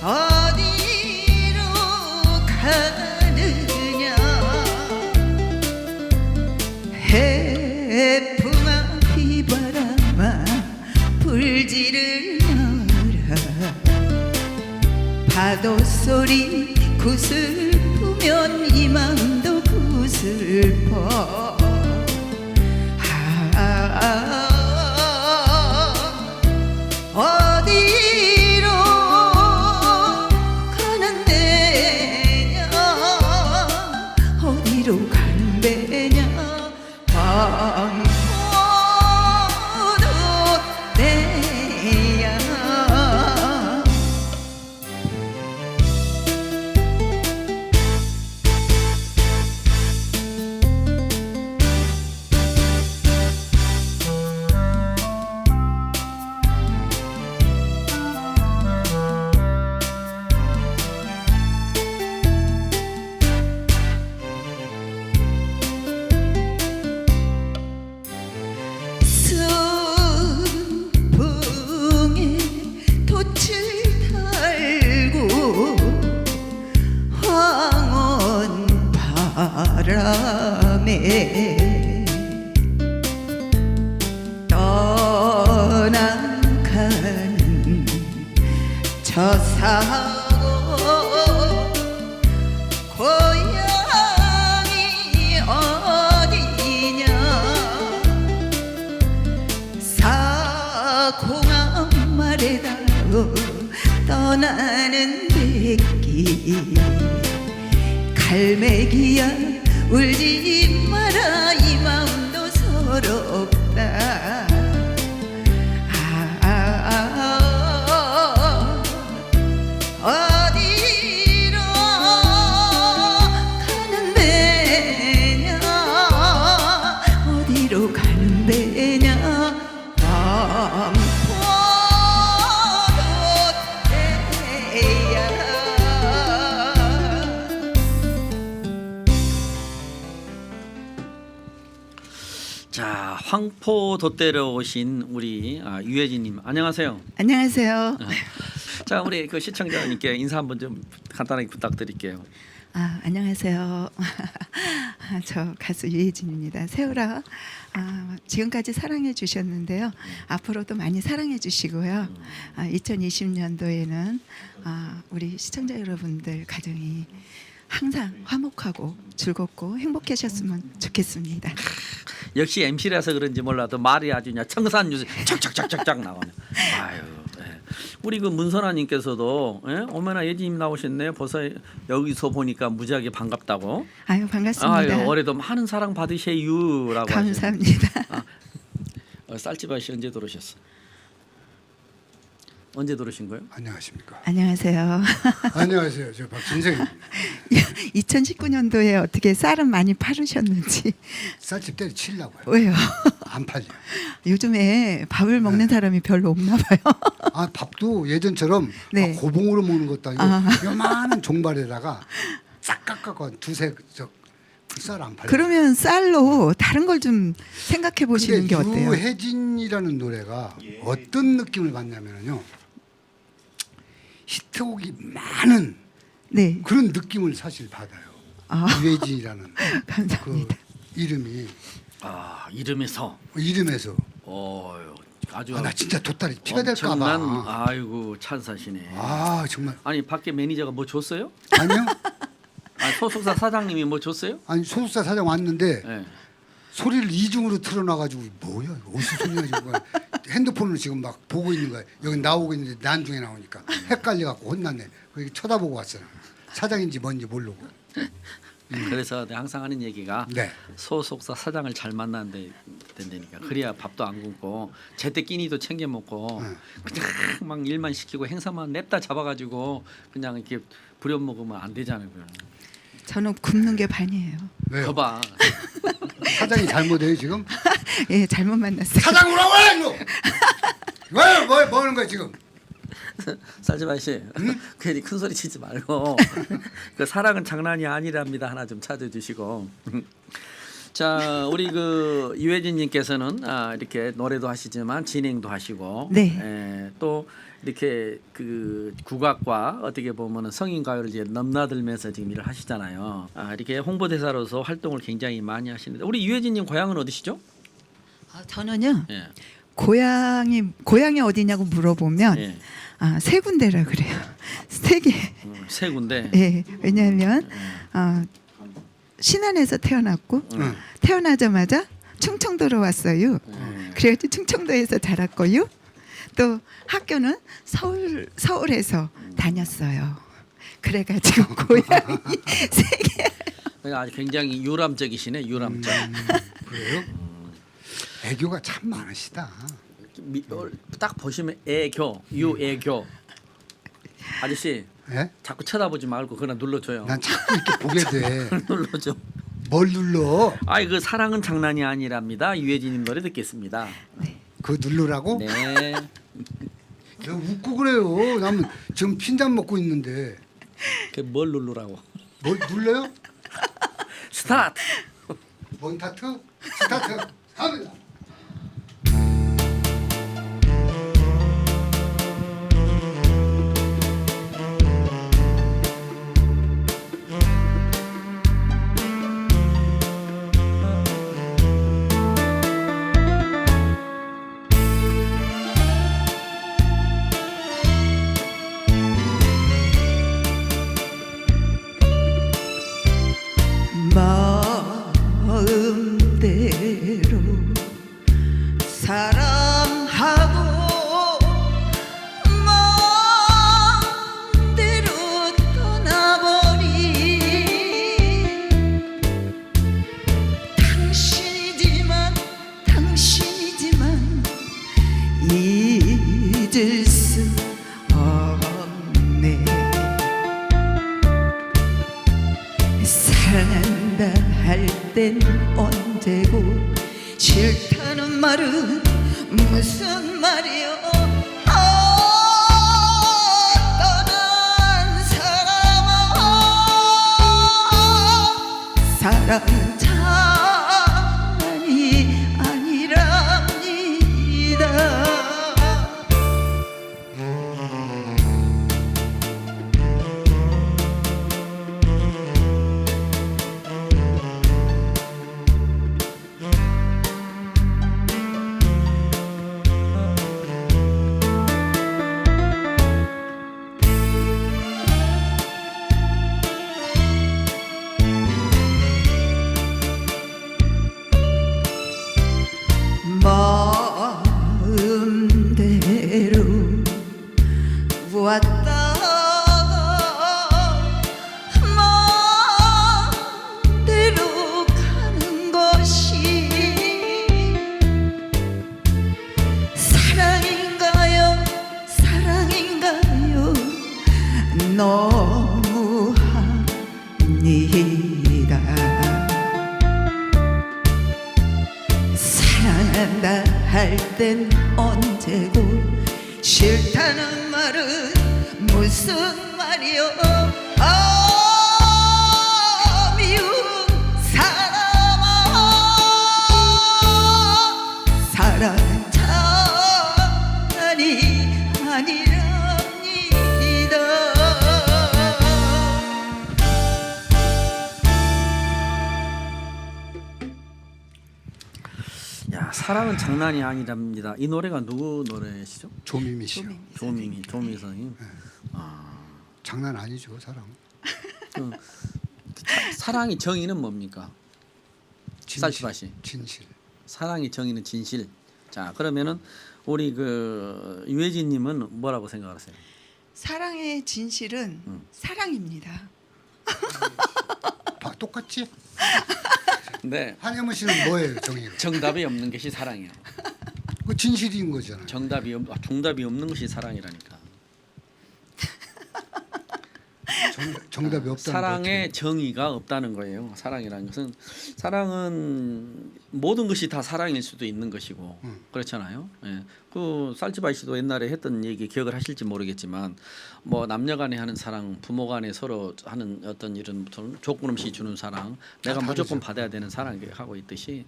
어디로 가느냐? 해풍아 비바람아 불지를 마라 파도 소리 구슬프면 이 마음도 구슬퍼 떠나가는 저 사고 고향이 어디냐? 사공아 말에다오 떠나는 백기. 갈매기야 울지 포 돛대로 오신 우리 아, 유혜진님 안녕하세요. 안녕하세요. 자 우리 그 시청자님께 인사 한번 좀 간단하게 부탁드릴게요. 아, 안녕하세요. 아, 저 가수 유혜진입니다. 세월아, 아, 지금까지 사랑해 주셨는데요. 앞으로도 많이 사랑해 주시고요. 아, 2020년도에는 아, 우리 시청자 여러분들 가정이 항상 화목하고 즐겁고 행복하셨으면 좋겠습니다. 역시 MC라서 그런지 몰라도 말이 아주 그냥 청산 유수 착착착착착 나오네. 아유. 예. 우리 그 문선아님께서도 예? 어머나 예진님 나오셨네요. 벌써 여기서 보니까 무지하게 반갑다고. 아유 반갑습니다. 아유 올해도 많은 사랑 받으세요라고. 감사합니다. 어, 쌀집 아저씨 언제 들어오셨어? 언제 들어오신 거예요? 안녕하십니까. 안녕하세요. 안녕하세요. 저 박진생입니다. 2019년도에 어떻게 쌀은 많이 팔으셨는지 쌀집 때리 치려고요. 왜요? 안 팔려. 요즘에 밥을 네. 먹는 사람이 별로 없나 봐요. 아 밥도 예전처럼 네. 막 고봉으로 먹는 것도 아니고 아. 요만한 종발에다가 싹 깎아서 두세 저쌀안 팔려. 그러면 쌀로 다른 걸 좀 생각해 보시는 게 어때요? 유혜진이라는 노래가 어떤 느낌을 받냐면요. 히트곡이 많은 네. 그런 느낌을 사실 받아요. 아. 유혜진이라는 그 감사합니다. 이름이 아 이름에서 이름에서 어 아주 아, 나 진짜 돗다리 피가 될까 엄청난 봐. 아이고 찬사시네. 아 정말 아니 밖에 매니저가 뭐 줬어요? 아니요. 아 소속사 사장님이 뭐 줬어요? 아니 소속사 사장 왔는데 예. 소리를 이중으로 틀어놔가지고 뭐야 어디서 소리가 지금 핸드폰으로 지금 막 보고 있는 거야 여기 나오고 있는데 난중에 나오니까 헷갈려갖고 혼났네 거기 쳐다보고 왔어요 사장인지 뭔지 모르고 그래서 내가 항상 하는 얘기가 네. 소속사 사장을 잘 만나는 데 된다니까. 그래야 밥도 안 굶고 제때 끼니도 챙겨 먹고 네. 그냥 막 일만 시키고 행사만 냅다 잡아가지고 그냥 이렇게 부려먹으면 안 되잖아요. 그거는. 저는 굶는 게 반이에요. 왜요? 거봐. 사장이 잘못해요 지금 예, 잘못 만났어요. 사장 오라고 이거 왜 뭐, 뭐 하는 거야 지금 쌀지마 씨, 괜히 큰 소리 치지 말고 그 사랑은 장난이 아니랍니다. 하나 좀 찾아주시고. 자 우리 그 유혜진님께서는 아, 이렇게 노래도 하시지만 진행도 하시고 네. 예, 또 이렇게 그 국악과 어떻게 보면은 성인 가요를 이제 넘나들면서 지금 일을 하시잖아요. 아, 이렇게 홍보대사로서 활동을 굉장히 많이 하시는데 우리 유혜진님 고향은 어디시죠? 아, 저는요 예. 고향이 고향이 어디냐고 물어보면 예. 아, 세 군데라 그래요. 세 개. 음, 세 군데. 예. 왜냐하면 어, 신안에서 태어났고 응. 태어나자마자 충청도로 왔어요. 예. 그래가지고 충청도에서 자랐고요. 또 학교는 서울 서울에서 다녔어요. 그래가지고 고향이 세 개. 그러니까 아주 굉장히 유람적이시네 유람적. 그래요? 애교가 참 많으시다. 미, 어, 딱 보시면 애교 유애교 아저씨 예? 자꾸 쳐다보지 말고 그냥 눌러줘요. 난 자꾸 이렇게 보게 돼. 눌러줘. 뭘 눌러? 아이 그 사랑은 장난이 아니랍니다. 유해진님 노래 듣겠습니다. 그거 누르라고? 네. 왜 웃고 그래요? 나는 지금 핀잔 먹고 있는데 그 뭘 누르라고? 뭘 눌러요? 스타트. 원타트? 스타트? 합니다. 땐 언제고 싫다는 말은 무슨 말이여 아, 떠난 사람아? 사랑 사랑은 장난이 아니랍니다. 이 노래가 누구 노래시죠? 조미미 씨요. 조민희 조민희 선생님. 장난 아니죠 사랑. 그, 사- 사랑의 정의는 뭡니까? 쌀치바 씨. 진실. 사랑의 정의는 진실. 자 그러면은 우리 그 유혜진 님은 뭐라고 생각하세요? 사랑의 진실은 음. 사랑입니다. 봐, 똑같지? 네. 한혜문 씨는 뭐예요 정의가? 정답이 없는 것이 사랑이에요. 그 진실인 거잖아요. 정답이 없, 아, 정답이 없는 것이 사랑이라니까. 정답, 정답이 없다는 사랑에 거 정의가 없다는 거예요. 사랑이라는 것은 사랑은 모든 것이 다 사랑일 수도 있는 것이고 음. 그렇잖아요. 예. 그 쌀지바이 씨도 옛날에 했던 얘기 기억을 하실지 모르겠지만 뭐 남녀간에 하는 사랑, 부모간에 서로 하는 어떤 이런 조건 없이 주는 사랑, 내가 다 무조건 다르죠. 받아야 되는 사랑 이렇게 하고 있듯이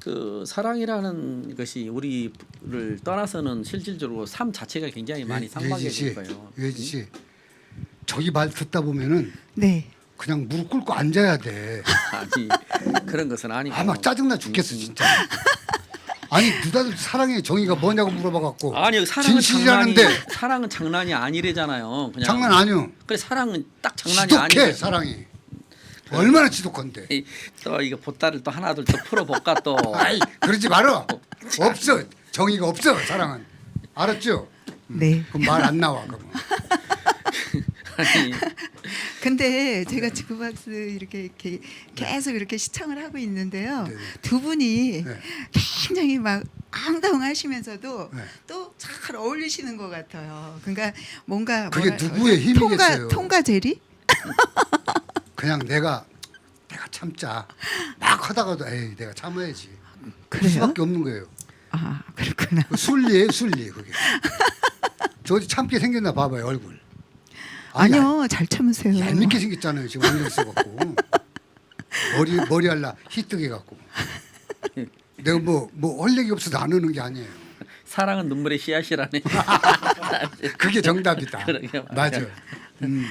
그 사랑이라는 것이 우리를 떠나서는 실질적으로 삶 자체가 굉장히 많이 씨, 거예요. 유해지 씨, 저기 말 듣다 보면은 네. 그냥 무릎 꿇고 앉아야 돼. 아니 그런 것은 아니고. 아 막 짜증나 죽겠어 진짜. 아니 누다들 사랑의 정의가 뭐냐고 물어봐갖고 아니 사랑은 장난이 진실이라는데 사랑은 장난이 아니래잖아요. 그냥 장난 아니요. 그래 사랑은 딱 장난이 지독해 아니래. 사랑이. 얼마나 지독한데. 이- 또 이거 보따를 또 하나둘 또 풀어볼까 또. 아이 그러지 말어. 없어 정의가 없어 사랑은. 알았죠? 네. 그럼 말 안 나와 그러면. 아니 근데 제가 지구박스 이렇게, 이렇게 계속 이렇게 시청을 하고 있는데요. 네. 두 분이 네. 굉장히 막 앙당하시면서도 네. 또 잘 어울리시는 것 같아요. 그러니까 뭔가 그게 뭐라- 누구의 힘이겠어요? 통과 통과 제리? 그냥 내가 내가 참자. 막 하다가도 에이 내가 참아야지. 그 그래요? 수밖에 없는 거예요. 아 그렇구나. 그 순리예요 순리 그게. 저도 참게 생겼나 봐봐요 얼굴. 아니요 잘 참으세요. 얄밉게 생겼잖아요 지금 안경 써갖고 머리 머리 할라 희뜨게 갖고 내가 뭐뭐 헐레기 없어도 안 오는 게 아니에요 사랑은 눈물의 씨앗이라네. 그게 정답이다 그러게 맞아. 음.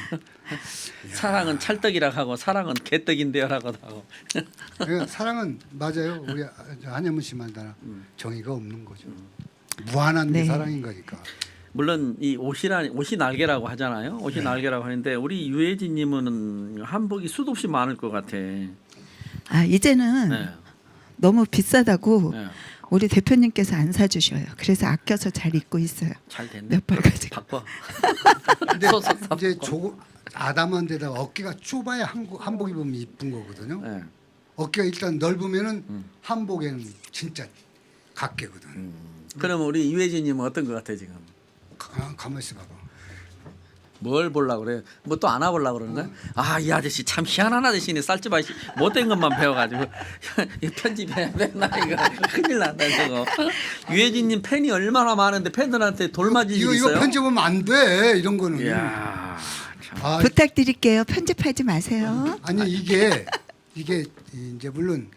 사랑은 찰떡이라 하고 사랑은 개떡인데요라고도 하고. 그 사랑은 맞아요 우리 한여문 씨 말대로 정의가 없는 거죠 무한한 게 네. 사랑인 거니까 물론 이 옷이라 옷이 날개라고 하잖아요. 옷이 네. 날개라고 하는데 우리 유해진님은 한복이 수도 없이 많을 것 같아. 아 이제는 네. 너무 비싸다고 네. 우리 대표님께서 안 사주셔요. 그래서 아껴서 잘 입고 있어요. 잘 됐네. 몇벌 가지고. 바꿔. 근데 이제 바꿔. 조 아담한 데다가 어깨가 좁아야 한복, 한복 입으면 이쁜 거거든요 네. 어깨가 일단 넓으면은 음. 한복에는 진짜 각개거든 그럼 우리 유해진님은 어떤 것 같아 지금? 가, 가만 있어 봐봐 뭘 보려고 그래? 뭐 또 안 와보려고 그러는 거야? 아 이 아저씨 참 희한한 아저씨네 쌀집 아저씨 못된 것만 배워가지고 이 편집해야 되나 이거 큰일 난다 저거 유해진님 팬이 얼마나 많은데 팬들한테 돌 맞을 일 이거 있어요? 이거 편집하면 안 돼 이런 거는 이야 참. 아, 부탁드릴게요. 편집하지 마세요. 아니 이게 이게 이제 물론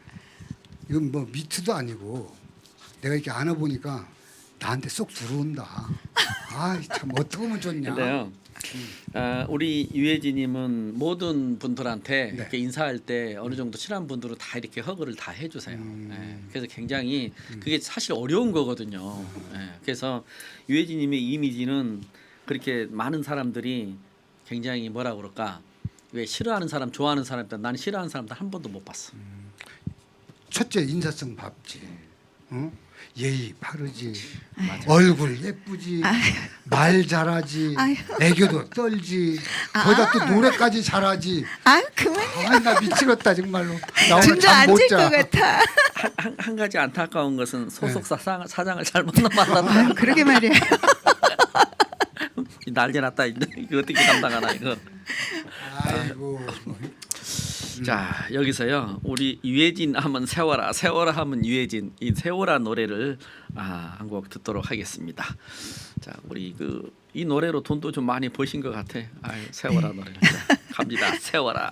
이건 뭐 미트도 아니고 내가 이렇게 안아보니까 나한테 쏙 들어온다. 아참 어떻게 하면 좋냐. 근데요. 아, 우리 유해진님은 모든 분들한테 네. 이렇게 인사할 때 어느 정도 친한 분들은 다 이렇게 허그를 다 해주세요. 음. 예, 그래서 굉장히 그게 사실 어려운 거거든요. 예, 그래서 유해진님의 이미지는 그렇게 많은 사람들이 굉장히 뭐라 그럴까 왜 싫어하는 사람 좋아하는 사람 있다. 나는 싫어하는 사람들 한 번도 못 봤어. 첫째 인사성 밥지. 어? 예의 바르지. 맞아. 얼굴 예쁘지. 말 잘하지. 아유. 애교도 떨지. 거기다 또 노래까지 잘하지. 아 그만. 아나 미치겠다 정말로. 나 오늘 진짜 잠못 앉을 것 자. 같아. 한, 한, 한 가지 안타까운 것은 소속사 네. 사, 사장을 잘못 만났다. 아유 그러게 말이야. 난리 났다. 이거 어떻게 감당하나 이거. 아이고. 자 여기서요. 우리 유해진 하면 세워라 세워라 하면 유해진. 이 세워라 노래를 아, 한 곡 듣도록 하겠습니다. 자 우리 그 이 노래로 돈도 좀 많이 버신 것 같아. 아유 세워라 노래. 자, 갑니다. 세워라.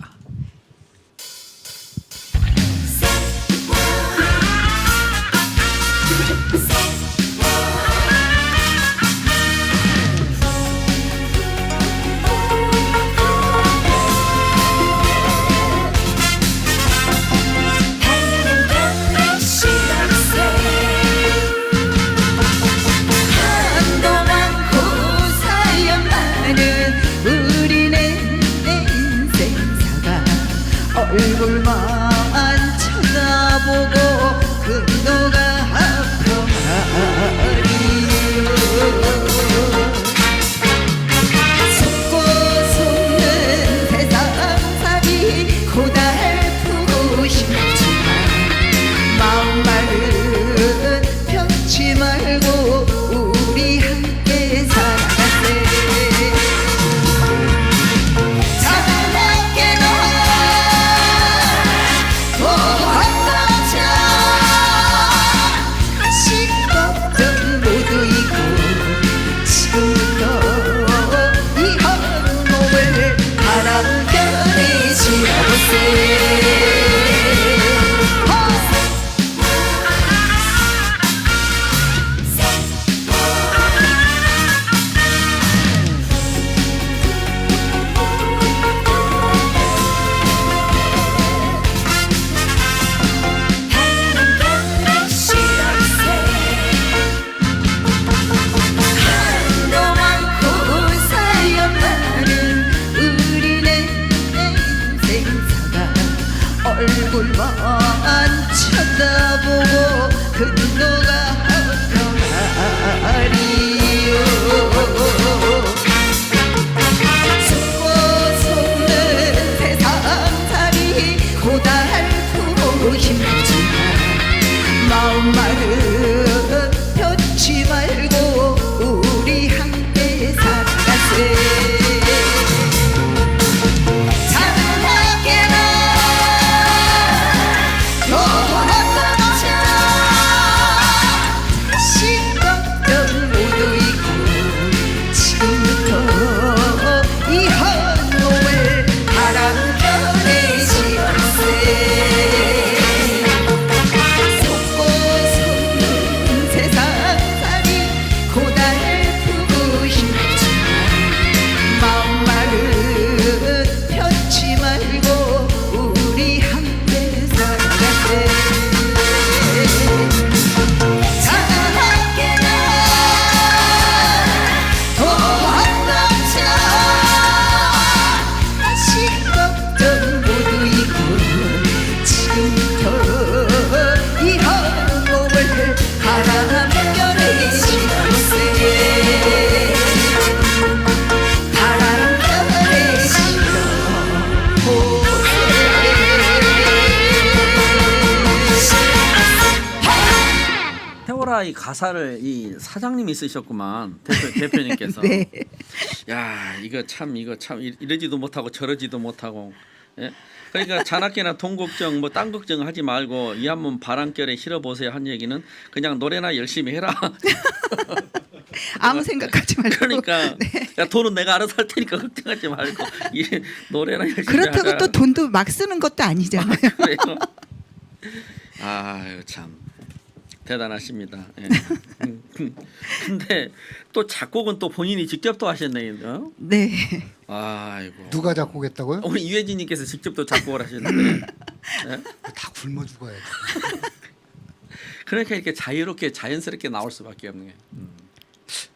이 가사를 이 사장님이 쓰셨구만 대표 대표님께서. 네. 야 이거 참 이거 참 이- 이러지도 못하고 저러지도 못하고. 예? 그러니까 잔악계나 돈 걱정 뭐딴 걱정 하지 말고 이 한번 바람결에 실어 보세요 한 얘기는 그냥 노래나 열심히 해라. 아무 생각하지 말고. 그러니까 네. 야 돈은 내가 알아서 할 테니까 걱정하지 말고 이 노래나 열심히 그렇다고 하자. 또 돈도 막 쓰는 것도 아니잖아요. 그래요. 아유 참 대단하십니다. 예. 근데 또 작곡은 또 본인이 직접 또 하셨네요. 어? 네. 아이고. 누가 작곡했다고요? 우리 유해진님께서 직접 또 작곡을 하셨는데 다 굶어 죽어야 돼. 그러니까 이렇게 자유롭게 자연스럽게 나올 수밖에 없는 게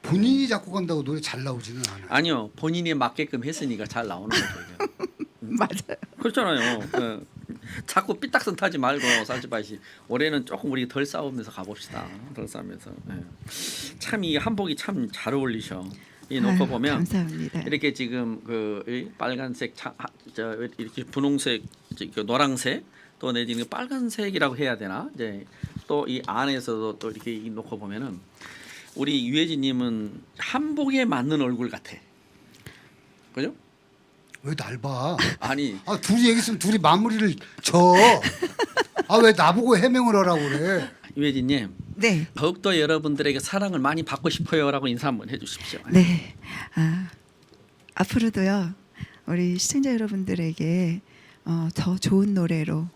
본인이 작곡한다고 노래 잘 나오지는 않아. 아니요 본인이 맞게끔 했으니까 잘 나오는 거죠. 이게. 맞아요. 그렇잖아요. 예. 자꾸 삐딱선 타지 말고 사지바시 올해는 조금 우리 덜 싸우면서 가봅시다. 덜 싸우면서 예. 참이 한복이 참 잘 어울리셔. 이 놓고 아유, 보면 감사합니다. 이렇게 지금 그이 빨간색 차, 하- 저 이렇게 분홍색 그 노랑색 또 내지는 빨간색이라고 해야 되나 이제 또 이 안에서도 또 이렇게 이 놓고 보면은 우리 유해진님은 한복에 맞는 얼굴 같아. 그죠? 왜 날 봐? 아니 아 둘이 얘기했으면 둘이 마무리를 져. 아왜 나보고 해명을 하라고 그래? 유해진님 네. 더욱더 여러분들에게 사랑을 많이 받고 싶어요라고 인사 한번 해주십시오. 네. 아, 앞으로도요. 우리 시청자 여러분들에게 어, 더 좋은 노래로 아,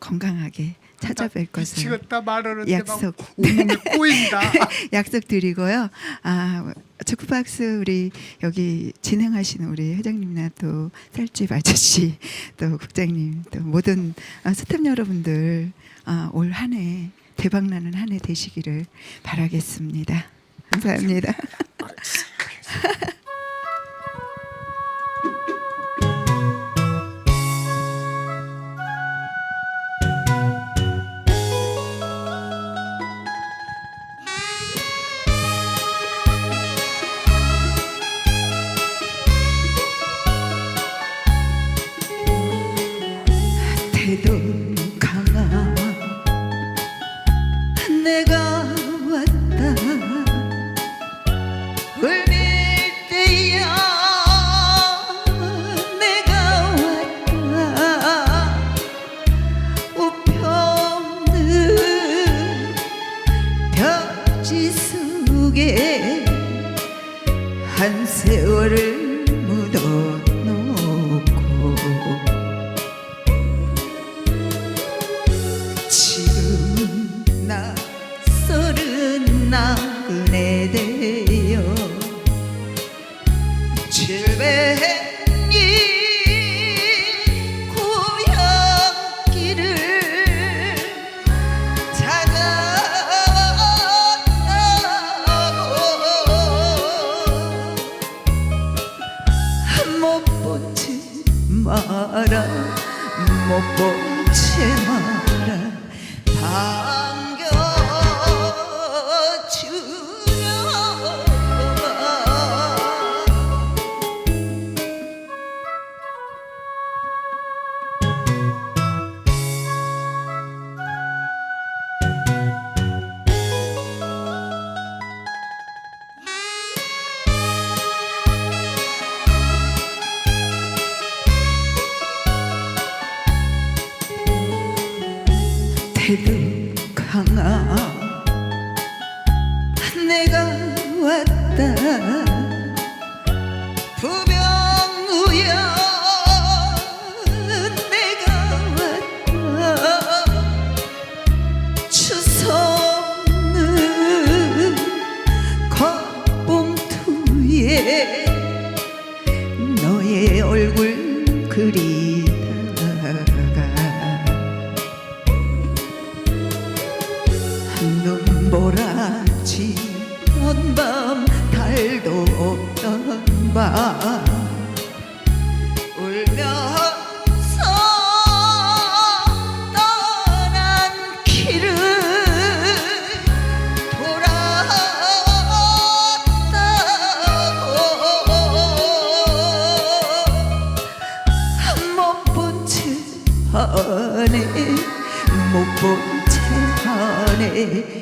건강하게 찾아뵐 것을 미치겠다 말하는데 약속. 막 꼬인다. 약속드리고요. 아, 초코박스 우리 여기 진행하시는 우리 회장님이나 또 쌀집 아저씨 또 국장님 또 모든 아, 스태프 여러분들 아, 올 한 해 대박나는 한 해 되시기를 바라겠습니다. 감사합니다. 태도 강한 태도 강한 내가 왔다 날도 없던 밤 울면서 떠난 길을 돌아왔다고 한 번 본채 안에 못본채 안에